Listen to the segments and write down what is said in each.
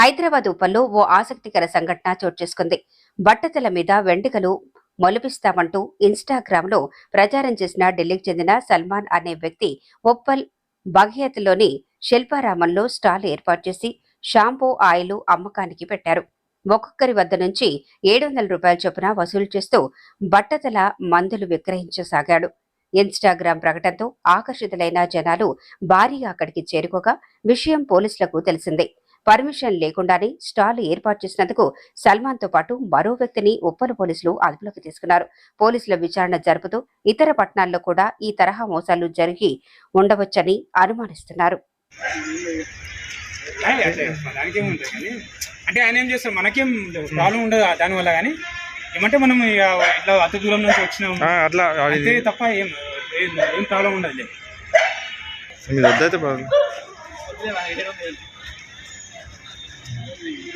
హైదరాబాద్ ఉప్పల్లో ఓ ఆసక్తికర సంఘటన చోటు చేసుకుంది. బట్టతల మీద వెండికలు మొలిపిస్తామంటూ ఇన్స్టాగ్రామ్లో ప్రచారం చేసిన ఢిల్లీకి చెందిన సల్మాన్ అనే వ్యక్తి ఉప్పల్ బఘియత్లోని శిల్పారామంలో స్టాల్ ఏర్పాటు చేసి షాంపూ ఆయిల్ అమ్మకానికి పెట్టారు. ఒక్కొక్కరి వద్ద నుంచి ఏడు వందల రూపాయల చొప్పున వసూలు చేస్తూ బట్టతల మందులు విక్రయించసాగాడు. ఇన్స్టాగ్రామ్ ప్రకటనతో ఆకర్షితులైన జనాలు భారీగా అక్కడికి చేరుకోగా విషయం పోలీసులకు తెలిసింది. పర్మిషన్ లేకుండానే స్టాల్ ఏర్పాటు చేసినందుకు సల్మాన్తో పాటు మరో వ్యక్తిని ఉప్పల పోలీసులు అదుపులోకి తీసుకున్నారు. పోలీసుల విచారణ జరుపుతూ ఇతర పట్టణాల్లో కూడా ఈ తరహా మోసాలు జరిగి ఉండవచ్చని అనుమానిస్తున్నారు. అంటే ఆయన ఏం చేస్తారు? మనకేం ప్రాబ్లం ఉండదు దానివల్ల కానీ? ఏమంటే మనం ఇక ఇట్లా అంత దూరం నుంచి వచ్చినాం. అట్లా అంతే తప్ప ఏం ఏం- ప్రాబ్లం ఉండదు.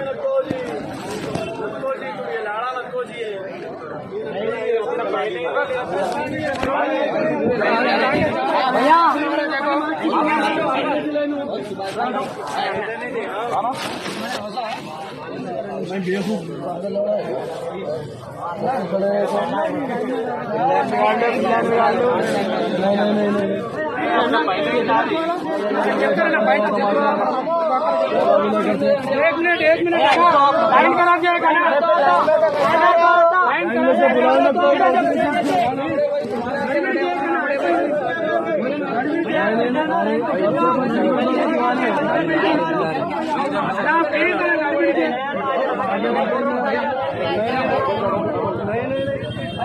ਲੱਗੋ ਜੀ। ਲੱਗੋ ਜੀ ਕੋਈ ਲਾਲਾ ਲੱਗੋ ਜੀ मैं बेवकूफ नहीं नहीं नहीं एक मिनट एक मिनट लाइन करा जाएगा लाइन करा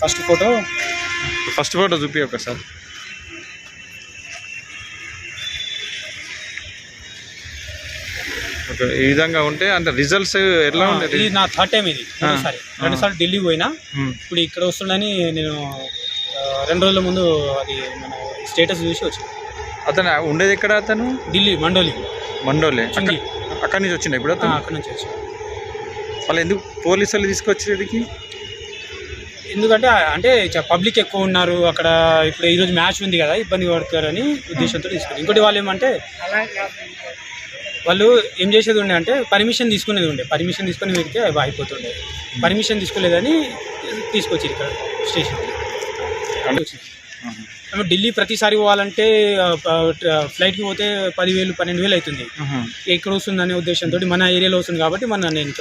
ఫస్ట్ ఫోటో? ఫస్ట్ ఫోటో చూపి ఒకసారి ఈ విధంగా ఉంటే అంటే రిజల్ట్స్ ఎట్లా ఇది ఉండేది? నా థర్డ్ టైం ఇది. రెండుసారి రెండుసార్లు. ఢిల్లీ పోయినా. ఇప్పుడు ఇక్కడ వస్తుందని నేను రెండు రోజుల ముందు అది మన స్టేటస్ చూసి వచ్చింది అతను ఉండేది ఎక్కడ అతను? ఢిల్లీ మండోలి. మండోలే. అక్కడ- నుంచి వచ్చిండు ఇప్పుడు అతను? అక్కడ నుంచి వచ్చి వాళ్ళు ఎందుకు పోలీసు వాళ్ళు తీసుకొచ్చేటికి ఎందుకంటే అంటే పబ్లిక్ ఎక్కువ ఉన్నారు అక్కడ ఇప్పుడు ఈరోజు మ్యాచ్ ఉంది కదా ఇబ్బంది పడతారని ఉద్దేశంతో తీసుకుని ఇంకోటి వాళ్ళు ఏమంటే వాళ్ళు ఏం చేసేది ఉండే అంటే పర్మిషన్ తీసుకునేది ఉండే. పర్మిషన్ తీసుకొని వెళ్తే అవి అయిపోతుండే. పర్మిషన్ తీసుకోలేదని తీసుకొచ్చి ఇక్కడ స్టేషన్కి. ఢిల్లీ ప్రతిసారి పోవాలంటే ఫ్లైట్కి పోతే పదివేలు పన్నెండు వేలు అవుతుంది. ఎక్కడ వస్తుందనే ఉద్దేశంతో మన ఏరియాలో వస్తుంది కాబట్టి మన నేను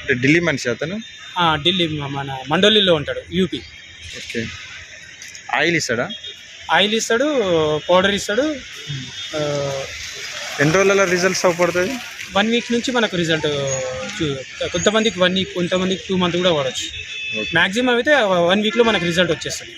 అంటే ఢిల్లీ మనిషి అతను? ఢిల్లీ మన మండోలీలో ఉంటాడు యూపీ. ఓకే. ఆయిల్ ఇస్తాడా? ఆయిల్ ఇస్తాడు పౌడర్ ఇస్తాడు ఎన్ని రోజుల రిజల్ట్స్ అవపడుతుంది వన్ వీక్ నుంచి మనకు రిజల్ట్ కొంతమందికి వన్ వీక్ కొంతమందికి టూ మంత్ కూడా ఓకే. మ్యాక్సిమం అయితే వన్ వీక్లో మనకు రిజల్ట్ వచ్చేస్తుంది.